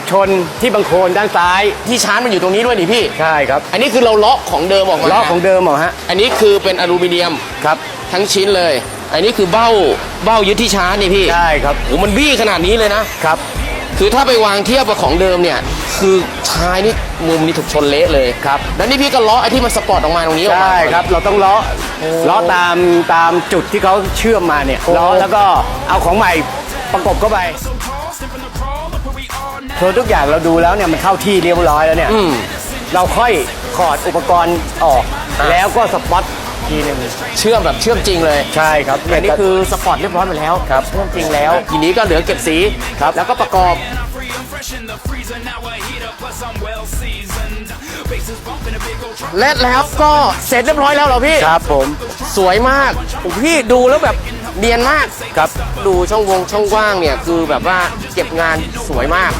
ถูกชนที่บังโคลนด้านซ้าย ที่ชาร์จมันอยู่ตรงนี้ด้วยนี่พี่ ใช่ครับอันนี้คือเราเลาะของเดิมออกมาล้อของเดิมเหรอฮะอันนี้คือเป็นอลูมิเนียมครับ ทั้งชิ้นเลย อันนี้คือเบ้าเบ้ายึดที่ชาร์จนี่พี่ใช่ครับโอ้มันบี้ขนาดนี้เลยนะครับ คือถ้าไปวางเทียบกับของเดิมเนี่ย คือท้ายนี่มุมนี่ถูกชนเละเลยครับแล้วนี่พี่ก็เลาะไอ้ที่มันสปอร์ตออกมาตรงนี้ออกมา ใช่ครับ เราต้องล้อล้อตามตามจุดที่เขาเชื่อมมาเนี่ยล้อแล้วก็เอาของใหม่ประกบเข้าไป ส่วนทุกอย่างเราดูแล้วเนี่ยมันเข้าที่เรียบร้อยแล้วเนี่ยอืมเราค่อยถอดอุปกรณ์ออกอะแล้วก็สปอตทีหนึงเชื่อมแบบเชื่อมจริงเลยใช่ครับอันนี้คือสปอร์ตเรียบร้อยไปแล้วครับเชื่อมจริงแล้วทีนี้ก็เหลือเก็บสีครับแล้วก็ประกอบ และแล้วก็เสร็จเรียบร้อยแล้วเหรอพี่ครับผม สวยมากโอ้พี่ดูแล้วแบบ เรียนมากครับ ดูช่องวงช่องว่างเนี่ย คือแบบว่าเก็บงานสวยมาก